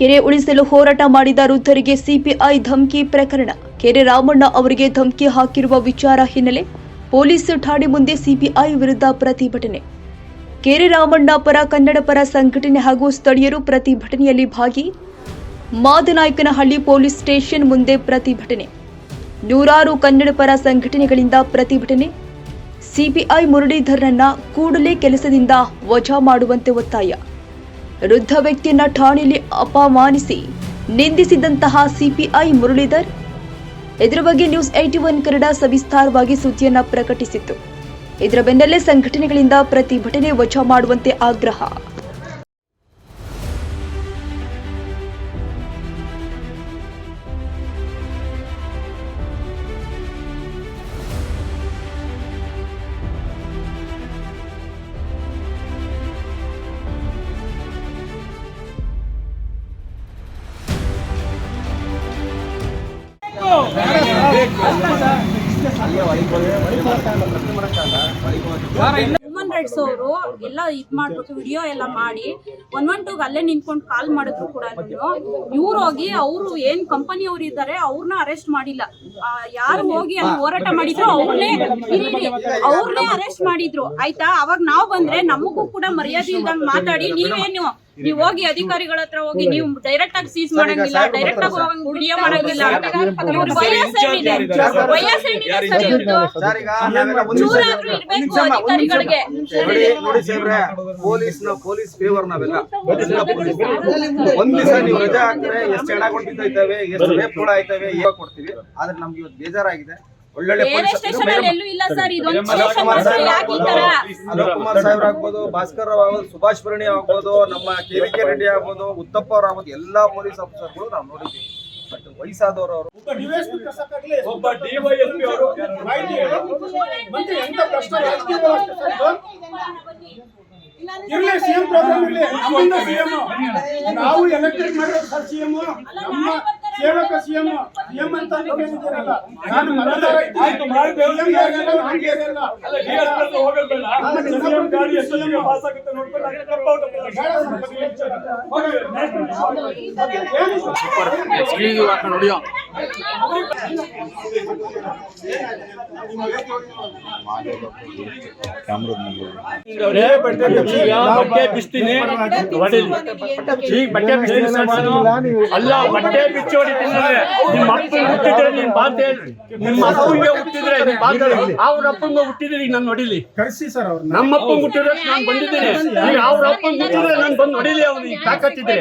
ಕೆರೆ ಉಳಿಸಲು ಹೋರಾಟ ಮಾಡಿದ ವೃದ್ಧರಿಗೆ ಸಿಪಿಐ ಧಮಕಿ ಪ್ರಕರಣ. ಕೆರೆ ರಾಮಣ್ಣ ಅವರಿಗೆ ಧಮಕಿ ಹಾಕಿರುವ ವಿಚಾರ ಹಿನ್ನೆಲೆ ಪೊಲೀಸ್ ಠಾಣೆ ಮುಂದೆ ಸಿಪಿಐ ವಿರುದ್ಧ ಪ್ರತಿಭಟನೆ. ಕೆರೆ ರಾಮಣ್ಣ ಪರ ಕನ್ನಡ ಪರ ಸಂಘಟನೆ ಹಾಗೂ ಸ್ಥಳೀಯರು ಪ್ರತಿಭಟನೆಯಲ್ಲಿ ಭಾಗಿ. ಮಾದನಾಯಕನಹಳ್ಳಿ ಪೊಲೀಸ್ ಸ್ಟೇಷನ್ ಮುಂದೆ ಪ್ರತಿಭಟನೆ. ನೂರಾರು ಕನ್ನಡ ಪರ ಸಂಘಟನೆಗಳಿಂದ ಪ್ರತಿಭಟನೆ. ಸಿಪಿಐ ಮುರಳೀಧರ್ನನ್ನ ಕೂಡಲೇ ಕೆಲಸದಿಂದ ವಜಾ ಮಾಡುವಂತೆ ಒತ್ತಾಯ. ವೃದ್ಧ ವ್ಯಕ್ತಿಯನ್ನ ಠಾಣೆಯಲ್ಲಿ ಅಪಮಾನಿಸಿ ನಿಂದಿಸಿದಂತಹ ಸಿಪಿಐ ಮುರಳೀಧರ್. ಇದರ ಬಗ್ಗೆ ನ್ಯೂಸ್ ಏಟಿ ಒನ್ ಕನ್ನಡ ಸವಿಸ್ತಾರವಾಗಿ ಸುದ್ದಿಯನ್ನ ಪ್ರಕಟಿಸಿತ್ತು. ಇದರ ಬೆನ್ನಲ್ಲೇ ಸಂಘಟನೆಗಳಿಂದ ಪ್ರತಿಭಟನೆ ವಜಾ ಮಾಡುವಂತೆ ಆಗ್ರಹ. ಹ್ಯೂಮನ್ ರೈಟ್ಸ್ ಅವರು ಎಲ್ಲ ಇದ್ ಮಾಡ್ಬಿಟ್ಟು ವಿಡಿಯೋ ಎಲ್ಲ ಮಾಡಿ ಒನ್ ಒನ್ ಟೂಗ್ ಅಲ್ಲೇ ನಿಂತ್ಕೊಂಡು ಕಾಲ್ ಮಾಡಿದ್ರು ಕೂಡ ಇವ್ರು. ಹೋಗಿ ಅವರು ಏನ್ ಕಂಪನಿ ಅವ್ರು ಇದ್ದಾರೆ ಅವ್ರನ್ನ ಅರೆಸ್ಟ್ ಮಾಡಿಲ್ಲ. ಯಾರು ಹೋಗಿ ಅಲ್ಲಿ ಹೋರಾಟ ಮಾಡಿದ್ರು ಅವ್ರನ್ನೇ ಅವ್ರನ್ನೇ ಅರೆಸ್ಟ್ ಮಾಡಿದ್ರು. ಆಯ್ತಾ? ಅವಾಗ ನಾವ್ ಬಂದ್ರೆ ನಮಗೂ ಕೂಡ ಮರ್ಯಾದೆ ಇಲ್ದಂಗ್ ಮಾತಾಡಿ ನೀವೇನು ನೀವ್ ಹೋಗಿ ಅಧಿಕಾರಿಗಳ ಹತ್ರ ಹೋಗಿ ನೀವು ಡೈರೆಕ್ಟ್ ಆಗಿ ಸೀಸ್ ಮಾಡಂಗಿಲ್ಲ ಡೈರೆಕ್ಟ್ ಆಗಿ ಹೋಗಿ ವಿಡಿಯೋ ಮಾಡಂಗಿಲ್ಲ. ಚೂರಾದ್ರೂ ಇರ್ಬೇಕು. ಅಧಿಕಾರಿಗಳಿಗೆ. ನೋಡಿ ನೋಡಿ ಸಾಹೇಬ್ರೆ ಪೊಲೀಸ್ ಪೊಲೀಸ್ ಫೇವರ್ ನಾವೆಲ್ಲ. ಒಂದ್ ದಿವಸ ನೀವು ರಜಾ ಹಾಕಿದ್ರೆ ಎಷ್ಟು ಹೆಣ ಕೊಟ್ಟಿದ್ದಾವೆ ಎಷ್ಟು ರೇಪ್ ಕೂಡ ಆಯ್ತವೆ ಇವಾಗ ಕೊಡ್ತೀವಿ? ಆದ್ರೆ ನಮ್ಗೆ ಇವತ್ತು ಬೇಜಾರಾಗಿದೆ. ಒಳ್ಳೊಳ್ಳೆ ಬೇರೆ ಪೊಲೀಸ್ ಸ್ಟೇಷನ್ ಅಲ್ಲಿ ಎಲ್ಲೂ ಇಲ್ಲ ಸರ್. ಇದೊಂದು ಅಲೋಕ್ ಸ್ಟೇಷನ್ ಕುಮಾರ್ ಮಾತ್ರ ಯಾಕೆ ಈ ತರ? ಅಲೋಕ್ ಕುಮಾರ್ ಸಾಹೇಬ್ರ ಆಗ್ಬೋದು ಭಾಸ್ಕರ್ ರಾವ್ ಆಗ್ಬೋದು ಸುಭಾಷ್ ಭರಣಿ ಆಗ್ಬೋದು ನಮ್ಮ ಕೆ ವಿ ಕೆ ರೆಡ್ಡಿ ಆಗ್ಬೋದು ಉತ್ತಪ್ಪ ಅವ್ರು ಆಗ್ಬೋದು ಎಲ್ಲಾ ಪೊಲೀಸ್ ಆಫೀಸರ್ಗಳು ನಾವು ನೋಡಿದ್ದೀವಿ. ಬಟ್ ವಯಸ್ಸಾದವರು ಅವರು. ಒಬ್ಬ ಡಿವೈಎಸ್ಪಿ ಅವರು ಮಾಹಿತಿ ಮತ್ತೆ ಎಂತ ಪ್ರಶ್ನೆ ರಾಜಕೀಯ ಇರ್ಲಿ ಸಿಎಂ ಪ್ರೋಗ್ರಾಮ್ ಇರ್ಲಿ. ನಮ್ಮಿಂದ ಸಿಎಂ ನಾವು ಎಲೆಕ್ಟ್ರಿಕ್ ಮಾಡಿರೋದು ಸರ್ ಸಿಎಂ ನಮ್ಮ ಸೇವಕ ಸಿಎಂ ಸಿಎಂ ಅಂತ ಅನ್ಕೊಂಡಿದ್ದೀರಲ್ಲ ನಾನು ಮತದಾರ ಆಯ್ತು. ಬೇಡ ಅವ್ರೇ ಬಟ್ಟೆ ಬಿಸ್ತೀನಿ ಈಗ ಬಟ್ಟೆ ಬಿಸ್ತೀನಿ ಸರ್ ಅಲ್ಲ ಬಟ್ಟೆ ಬಿಚ್ಚಿ ಹೊಡಿತೀನಿ ನಿಮ್ಮ ಅಪ್ಪನ ಹುಟ್ಟಿದ್ರೆ ನೀನ್ ಬಾತ್ ಹೇಳ್ರಿ ನಿಮ್ಮ ಅಪ್ಪಂಗೆ ಹುಟ್ಟಿದ್ರೆ ನೀನ್ ಬಾತ್ ಹೇಳಿ. ಅವ್ರ ಅಪ್ಪಂಗೆ ಹುಟ್ಟಿದ್ರೆ ಈಗ ನಾನು ಹೊಡಿಲಿ ಕರೆಸಿ ಸರ್ ಅವ್ರನ್ನ. ನಮ್ಮ ಅಪ್ಪಂಗೆ ಹುಟ್ಟಿದ್ರೆ ನಾನು ಬಂದಿದ್ದೀನಿ. ಈಗ ಅವ್ರ ಅಪ್ಪಂಗೆ ಹುಟ್ಟಿದ್ರೆ ನಾನು ಬಂದು ಹೊಡಿಲಿ ಅವ್ನಿಗೆ ತಾಕತ್ತಿದ್ರೆ.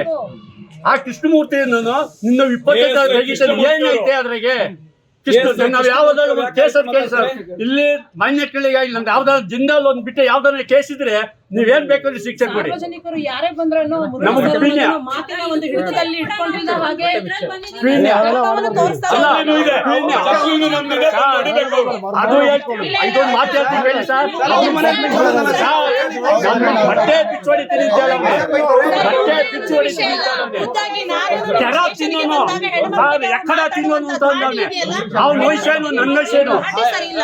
ಆ ಕೃಷ್ಣಮೂರ್ತಿ ನಾನು ನಿನ್ನ ಇಪ್ಪತ್ತೈದು ರೆಜಿಸ್ಟರ್ ಏನೈತೆ ಅದ್ರಾಗೆ? ಕೃಷ್ಣ ನಾವ್ ಯಾವ್ದಾದ್ರು ಒಂದು ಕೇಸ್ ಇಲ್ಲಿ ಮಾನ್ಯ ಕೇಳಿಗಾಗಿ ನಮ್ದು ಯಾವ್ದಾದ್ರು ಜಿಂದಾಲ್ ಒಂದ್ ಬಿಟ್ಟು ಯಾವ್ದಾದ್ರು ಕೇಸ್ ಇದ್ರೆ ನೀವೇನ್ ಬೇಕಾದ್ರೂ ಶಿಕ್ಷೆ ಕೊಡಿ ಸಾರ್ವಜನಿಕರು ಯಾರೇ ಬಂದ್ರೂ ನಮಗೆ ಪೀಣ್ಯ. ಮಾತಿನ ಒಂದು ಹಿಡಿತದಲ್ಲಿ ಇಟ್ಕೊಂಡಿಲ್ಲ ಹಾಗೆ ಪೀಣ್ಯ. ರಕ್ತವನ್ನು ತೋರಿಸ್ತಾ ಅಲ್ಲ, ಇದ್ದಾರೆ. ಇದೆ, ಪೀಣ್ಯ. ಅದು ಹೇಳ್ತೀನಿ ಇದೊಂದು ಮಾತು ಹೇಳ್ತೀನಿ ಕೇಳಿ ಸರ್ ನಾನು ಬಟ್ಟೆ ಬಿಚ್ಚು ಹೊಡಿತೀನಿ ಅಂತ. ಬಟ್ಟೆ ಬಿಚ್ಚು ಹೊಡಿತೀನಿ ಅಂತ ಹೇಳವ್ನೆ. ಖುದ್ದಾಗಿ ನಾನು ಕೆರ ತಿನ್ನೋನು ಸರ್ ಎಕ್ಕಡ ತಿನ್ನೋನು ಅಂತ ಅಂದವ್ನೆ ಅವ್ನ ವಯಸ್ಸೇನು ನನ್ನ ವಯಸ್ಸೇನು ಸರಿ ಇಲ್ಲ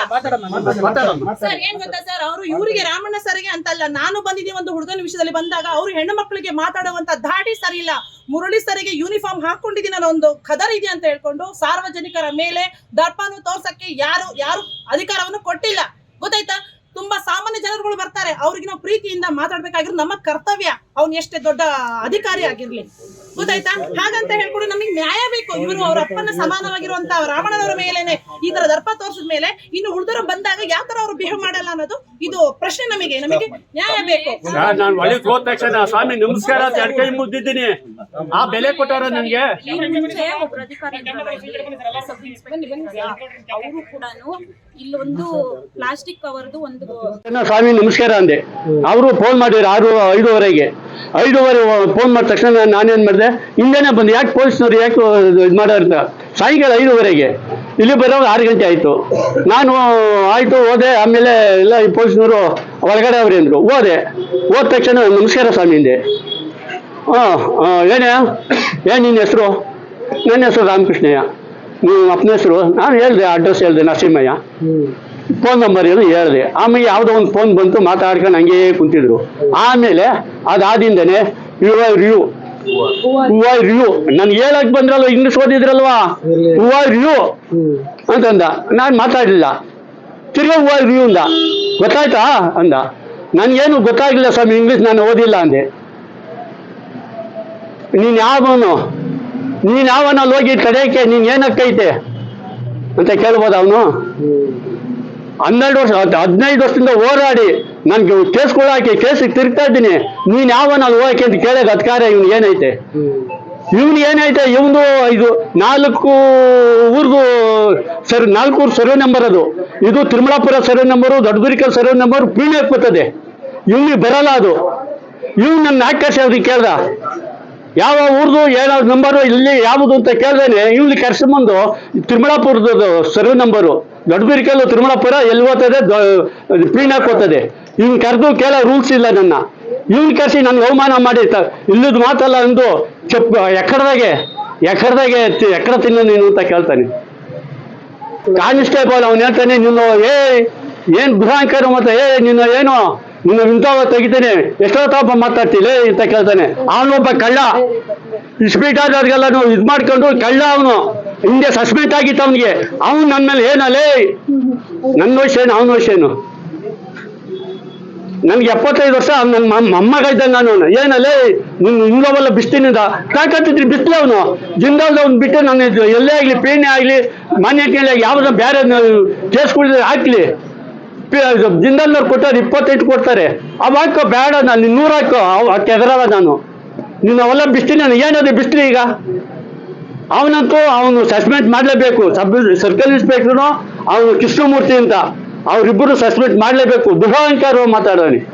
ಸರ್ ಏನ್ ಗೊತ್ತಾ ಸರ್ ಅವರು ಇವರಿಗೆ ರಾಮಣ್ಣ ಸರ್ಗೆ ಅಂತಲ್ಲ ನಾನು ಬಂದಿದ್ದೀನಿ, ಒಂದು ಹುಡುಗನ ವಿಷಯದಲ್ಲಿ ಬಂದಾಗ ಅವರು ಹೆಣ್ಣು ಮಕ್ಕಳಿಗೆ ಮಾತಾಡುವಂತ ಧಾಟಿ ಸರಿಯಿಲ್ಲ. ಮುರಳಿ ಸರಿಗೆ ಯೂನಿಫಾರ್ಮ್ ಹಾಕೊಂಡಿದ್ದೀನಿ ಅನ್ನೋ ಒಂದು ಖದರ್ ಇದೆ ಅಂತ ಹೇಳ್ಕೊಂಡು ಸಾರ್ವಜನಿಕರ ಮೇಲೆ ದರ್ಪನು ತೋರ್ಸಕ್ಕೆ ಯಾರು ಯಾರು ಅಧಿಕಾರವನ್ನು ಕೊಟ್ಟಿಲ್ಲ. ಗೊತ್ತಾಯ್ತಾ? ತುಂಬಾ ಸಾಮಾನ್ಯ ಜನರುಗಳು ಬರ್ತಾರೆ. ಅವ್ರಿಗೆ ನಾವು ಪ್ರೀತಿಯಿಂದ ಮಾತಾಡ್ಬೇಕಾಗಿರೋ ನಮ್ಮ ಕರ್ತವ್ಯ. ಅವ್ನು ಎಷ್ಟೇ ದೊಡ್ಡ ಅಧಿಕಾರಿ ಆಗಿರ್ಲಿ. ಗೊತ್ತಾಯ್ತಾ? ಹಾಗಂತ ಹೇಳ್ಕೊಂಡು ನಮಗೆ ನ್ಯಾಯ ಬೇಕು. ಇವರು ಅವ್ರ ಅಪ್ಪನ ಸಮಾನವಾಗಿರುವಂತ ರಾವಣನವರ ಮೇಲೆನೆ ಈ ತರ ದರ್ಪ ತೋರಿಸಿದ ಮೇಲೆ ಇನ್ನು ಉಳಿದವರು ಬಂದಾಗ ಯಾವ ತರ ಅವ್ರು ಬಿಹೇವ್ ಮಾಡಲ್ಲ ಅನ್ನೋದು ಇದು ಪ್ರಶ್ನೆ ನಮಗೆ. ನಮಗೆ ನ್ಯಾಯ ಬೇಕು. ನಾನು ಒಳಗೆ ಹೋದ ತಕ್ಷಣ ಸ್ವಾಮಿ ನಮಸ್ಕಾರ ಅಂತ ಎರಡು ಕೈ ಮುದ್ದಿದ್ದೀನಿ ಆ ಬೆಲೆ ಕೊಟ್ಟಾರ ನನ್ಗೆ. ಅವರು ಕೂಡ ಇಲ್ಲೊಂದು ಪ್ಲಾಸ್ಟಿಕ್ ಕವರ್ದು ಒಂದು ಸ್ವಾಮಿ ನಮಸ್ಕಾರ ಅಂದೆ. ಅವರು ಫೋನ್ ಮಾಡಿದ್ರು ಆರು ಐದೂವರೆಗೆ. ಐದೂವರೆ ಫೋನ್ ಮಾಡಿದ ತಕ್ಷಣ ನಾನು ನಾನೇನು ಮಾಡಿದೆ? ಹಿಂದೆನೇ ಬಂದು ಯಾಕೆ ಪೊಲೀಸ್ನವ್ರು ಯಾಕೆ ಇದು ಮಾಡೋರು ಸಾಯಂಕಾಲ ಐದೂವರೆಗೆ. ಇಲ್ಲಿ ಬರೋದು ಆರು ಗಂಟೆ ಆಯಿತು. ನಾನು ಆಯಿತು, ಹೋದೆ. ಆಮೇಲೆ ಎಲ್ಲ ಈ ಪೊಲೀಸ್ನವರು ಒಳಗಡೆ ಅವ್ರಿ ಅಂದರು ಹೋದೆ. ಹೋದ ತಕ್ಷಣ ನಮಸ್ಕಾರ ಸ್ವಾಮಿ ಹಿಂದೆ ಹಾಂ ಏನೇ? ಏನು ನಿನ್ನ ಹೆಸರು? ನನ್ನ ಹೆಸರು ರಾಮಕೃಷ್ಣಯ್ಯ. ನೀವು ಅಪ್ಪನ ಹೆಸರು? ನಾನು ಹೇಳಿದೆ, ಅಡ್ರೆಸ್ ಹೇಳಿದೆ, ನರಸಿಂಹಯ್ಯ. ಫೋನ್ ನಂಬರ್ ಏನು ಹೇಳಿದೆ. ಆಮೇಲೆ ಯಾವುದೋ ಒಂದು ಫೋನ್ ಬಂತು ಮಾತಾಡ್ಕೊಂಡು ಹಂಗೇ ಕುಂತಿದ್ರು. ಆಮೇಲೆ ಅದಾದಿಂದನೇ you are you. Who are you ನನ್ಗೆ ಹೇಳಕ್ ಬಂದ್ರಲ್ವ ಇಂಗ್ಲಿಷ್ ಓದಿದ್ರಲ್ವಾ? Who are you. ಅಂತಂದ. ನಾನು ಮಾತಾಡಲಿಲ್ಲ. ತಿರ್ಗಾ ಹೂ ಆರ್ ಯು ಅಂದ. ಗೊತ್ತಾಯ್ತಾ? ಅಂದ. ನನ್ಗೇನು ಗೊತ್ತಾಗಿಲ್ಲ ಸ್ವಾಮಿ ಇಂಗ್ಲಿಷ್ ನಾನು ಓದಿಲ್ಲ ಅಂದೆ. ನೀನ್ ಯಾವನು? ನೀನ್ ಯಾವನಲ್ಲಿ ಹೋಗಿ ತಡೆಯಕ್ಕೆ ನೀನ್ ಏನಕ್ಕೈತೆ? ಅಂತ ಕೇಳ್ಬೋದ ಅವನು ಹನ್ನೆರಡು ವರ್ಷ ಹದ್- ಹದಿನೈದು ವರ್ಷದಿಂದ ಹೋರಾಡಿ, ನನ್ಗೆ ಕೇಸ್ಗಳು ಹಾಕಿ, ಕೇಸಿಗೆ ತಿರುಗ್ತಾ ಇದ್ದೀನಿ. ನೀನ್ ಯಾವನಲ್ಲಿ ಹೋಗಕ್ಕೆ ಅಂತ ಕೇಳಕ್ ಅಧಿಕಾರ ಇವ್ನು ಏನೈತೆ? ಇವ್ನು ಏನೈತೆ? ಇವನು ಇದು ನಾಲ್ಕು ಊರ್ದು ಸರ್, ನಾಲ್ಕು ಊರು ಸರ್ವೆ ನಂಬರ್ ಅದು. ಇದು Tirumalapura survey number Doddagurikal survey number ಪೀಣ್ಯಕ್ಕೆ ಬರ್ತದೆ. ಇವ್ನಿಗೆ ಬರಲ್ಲ ಅದು. ಇವ್ನು ನನ್ನ ಆಕಾಶ ಅವ್ರಿಗೆ ಕೇಳ್ದ? ಯಾವ ಊರ್ದು ಏನೋ ನಂಬರು ಇಲ್ಲಿ ಯಾವುದು ಅಂತ ಕೇಳ್ದೇನೆ, ಇಲ್ಲಿ ಕರ್ಸ್ಬಂದು ತಿರುಮಲಾಪುರದ ಸರ್ವೆ ನಂಬರು ದೊಡ್ಡಗುರಿಕಲ್ಲು ತಿರುಮಲಾಪುರ ಎಲ್ಲಿ ಓದ್ತದೆ ಪೀಣ್ಯಕ್ಕೆ ಓದ್ತದೆ. ಇವ್ನು ಕರೆದು ಕೇಳೋ ರೂಲ್ಸ್ ಇಲ್ಲ ನನ್ನ. ಇವ್ನು ಕರೆಸಿ ನನ್ಗೆ ಅವಮಾನ ಮಾಡಿ ಇಲ್ಲದ ಮಾತಲ್ಲ ಅಂದು ಚೆಪ್ ಎಕ್ಕಡದಾಗೆ ತಿ- ಎಕ್ಕಡ ತಿನ್ನ ನೀನು ಅಂತ ಕೇಳ್ತಾನೆ. ಕಾನಿಸ್ಟೇಬಲ್ ಅವನು ಹೇಳ್ತಾನೆ, ನೀನು ಏ ಏನ್ ಭ್ರಾಂಕರ ಮತ್ತೆ ಏ ನಿನ್ನ ಏನು ನಿನ್ನ ಇಂಥವ ಎಷ್ಟೋ ತಾಪ ಮಾತಾಡ್ತಿಲ್ಲ ಅಂತ ಕೇಳ್ತಾನೆ ಅವನೊಬ್ಬ ಕಳ್ಳ. ಇಸ್ಪೀಟ್ ಆದವ್ರಿಗೆಲ್ಲ ಇದು ಮಾಡ್ಕೊಂಡು ಕಳ್ಳ ಅವನು. ಹಿಂದೆ ಸಸ್ಪೆಂಡ್ ಆಗಿತ್ತು ಅವನಿಗೆ. ಅವನು ನನ್ನ ಮೇಲೆ ಏನಲ್ಲೇ ನನ್ನ ವಯಸ್ಸು ಏನು? ಅವನ ವಯಸ್ಸು ಏನು? ನನ್ಗೆ ಎಪ್ಪತ್ತೈದು ವರ್ಷ ನನ್ನ ಮೊಮ್ಮಗ ಇದ್ದಂಗೆ ನಾನು ಏನಲ್ಲೇ ನಿನ್ನ ಇಂಗವಲ್ಲ ಬಿಸ್ತಿನಿಂದ. ಕಾಕತ್ತಿದ್ರಿ ಬಿಸ್ಲು ಅವನು. ಜಿಂದಾಲ್ದ ಅವ್ನು ಬಿಟ್ಟು ನನ್ನ ಎಲ್ಲೇ ಆಗಲಿ ಪೇಣೆ ಆಗಲಿ ಮಾನ್ಯತೆ ಯಾವ್ದು ಬೇರೆ ಕುಡಿದ್ರೆ ಹಾಕ್ಲಿ. ಜಿಂದಾಲ್ನವ್ರು ಕೊಟ್ಟಾರೆ ಇಪ್ಪತ್ತೆಂಟು ಕೊಡ್ತಾರೆ. ಅವ್ ಬೇಡ, ನಾನು ನೂರು ಹಾಕೋ ಕೆದರಲ್ಲ ನಾನು. ನಿನ್ನ ಅವೆಲ್ಲ ಬಿಸ್ಟಿ, ನಾನು ಏನದು ಬಿಸ್ತಿ ಈಗ? ಅವನಂತೂ ಅವನು ಸಸ್ಪೆಂಡ್ ಮಾಡಲೇಬೇಕು. ಸಬ್ ಸರ್ಕಲ್ ಇನ್ಸ್ಪೆಕ್ಟ್ರು ಅವನು ಕೃಷ್ಣಮೂರ್ತಿ ಅಂತ. ಅವರಿಬ್ಬರು ಸಸ್ಪೆಂಡ್ ಮಾಡಲೇಬೇಕು. ದುರಹಂಕಾರ ಮಾತಾಡೋನಿ.